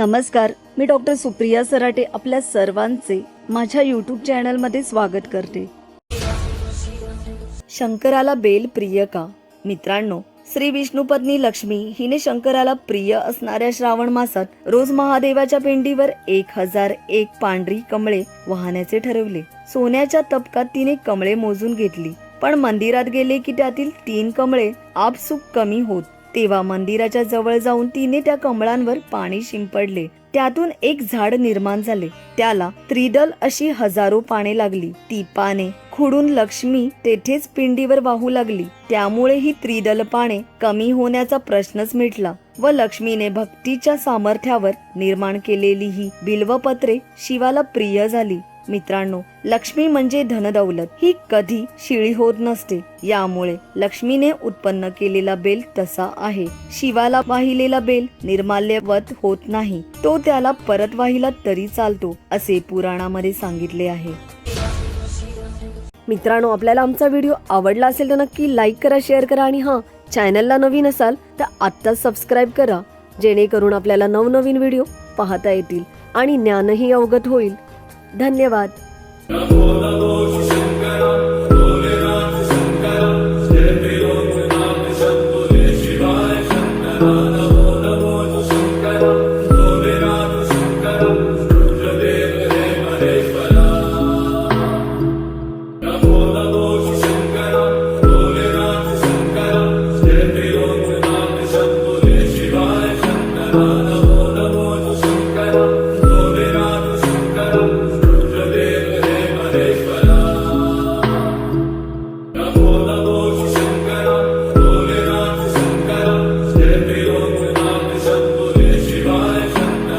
नमस्कार मी डॉक्टर सुप्रिया सराटे आपल्या सर्वांचे माझ्या यूट्यूब चॅनलमध्ये स्वागत करते. शंकराला बेल प्रिय का? मित्रांनो श्री विष्णू पत्नी लक्ष्मी हिने शंकराला प्रिय असणाऱ्या श्रावण मासात रोज महादेवाच्या पिंडीवर एक हजार एक पांढरी कमळे वाहण्याचे ठरवले. सोन्याच्या तपकात तिने कमळे मोजून घेतली. पण मंदिरात गेले की त्यातील तीन कमळे आपसुक कमी होत तेव्हा मंदिराच्या जवळ जाऊन तिने त्या कमळांवर पाणी शिंपडले. त्यातून एक झाड निर्माण झाले. त्याला त्रिदल अशी हजारो पाने लागली. ती पाने खुडून लक्ष्मी तेथेच पिंडीवर वाहू लागली. त्यामुळे ही त्रिदल पाने कमी होण्याचा प्रश्नच मिटला व लक्ष्मीने भक्तीच्या सामर्थ्यावर निर्माण केलेली ही बिल्वपत्रे शिवाला प्रिय झाली. मित्रांनो लक्ष्मी म्हणजे धनदौलत. ही कधी शिळी होत नसते. यामुळे लक्ष्मीने उत्पन्न केलेला बेल तसा आहे. शिवाला वाहिलेला बेल निर्माल्यवत होत नाही. तो त्याला परत वाहिला तरी चालतो असे पुराणामध्ये सांगितले आहे. मित्रांनो आपल्याला आमचा व्हिडिओ आवडला असेल तर नक्की लाईक करा शेअर करा आणि हां चॅनलला नवीन असाल तर आत्ताच सबस्क्राईब करा. जेणेकरून आपल्याला नवनवीन व्हिडिओ पाहता येतील आणि ज्ञानही अवगत होईल. धन्यवाद.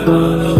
Oh.